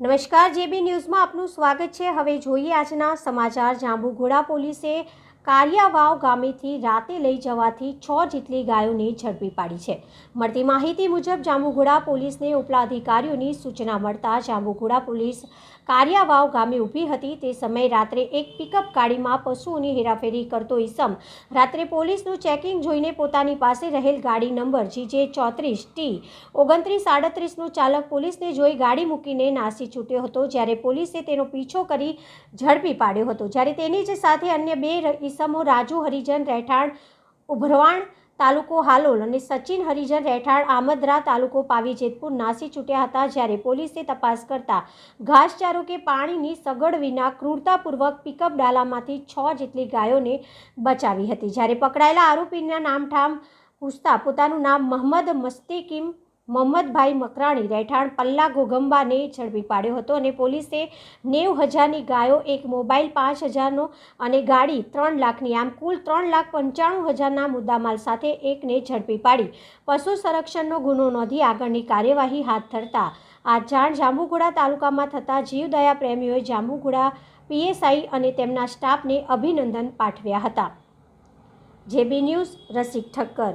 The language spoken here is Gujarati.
નમસ્કાર જેબી ન્યૂઝમાં આપનું સ્વાગત છે. હવે જોઈએ આજના સમાચાર. જાંબુઘોડા પોલીસે કારિયાવાવ ગામેથી રાતે લઈ જવાથી છ જેટલી ગાયોને ઝડપી પાડી છે. મળતી માહિતી મુજબ જાંબુઘોડા પોલીસને ઉપલા અધિકારીઓની સૂચના મળતા જાંબુઘોડા પોલીસ કારિયાવાવ ગામે ઊભી હતી. તે સમયે રાત્રે એક પિકઅપ ગાડીમાં પશુઓની હેરાફેરી કરતો ઈસમ રાત્રે પોલીસનું ચેકિંગ જોઈને પોતાની પાસે રહેલ ગાડી નંબર જીજે ચોત્રીસ ટી ઓગણત્રીસ આડત્રીસનો ચાલક પોલીસને જોઈ ગાડી મૂકીને નાસી છૂટ્યો હતો. જ્યારે પોલીસે તેનો પીછો કરી ઝડપી પાડ્યો હતો. જ્યારે તેની જ સાથે અન્ય બે ર- રાજુ હરિજન રહેઠાણ, ઉભરવાણ તાલુકો હાલોલ અને સચિન હરિજન રહેઠાણ આમદરા તાલુકો પાવી જેતપુર નાસી છૂટ્યા હતા જ્યારે પોલીસે તપાસ કરતા ઘાસચારો કે પાણીની સગડ વિના ક્રૂરતાપૂર્વક પિકઅપ ડાલામાંથી છ જેટલી ગાયોને બચાવી હતી. જ્યારે પકડાયેલા આરોપીના નામઠામ પૂછતા પોતાનું નામ મોહમ્મદ મસ્તીકીમ મોહમ્મદભાઈ મકરાણી રહેઠાણ પલ્લા ગોગંબાને ઝડપી પાડ્યો હતો અને પોલીસે નેવ હજારની ગાયો, એક મોબાઈલ પાંચ હજારનો અને ગાડી ત્રણ લાખની આમ કુલ ત્રણ લાખ પંચાણું હજારના મુદ્દામાલ સાથે એકને ઝડપી પાડી. પશુ સંરક્ષણનો ગુનો નોંધી આગળની કાર્યવાહી હાથ ધરતા. આ જાણ જાંબુઘોડા તાલુકામાં થતા જીવદયા પ્રેમીઓએ જાંબુઘોડા પીએસઆઈ અને તેમના સ્ટાફને અભિનંદન પાઠવ્યા હતા. JB news, Rasik Thakkar.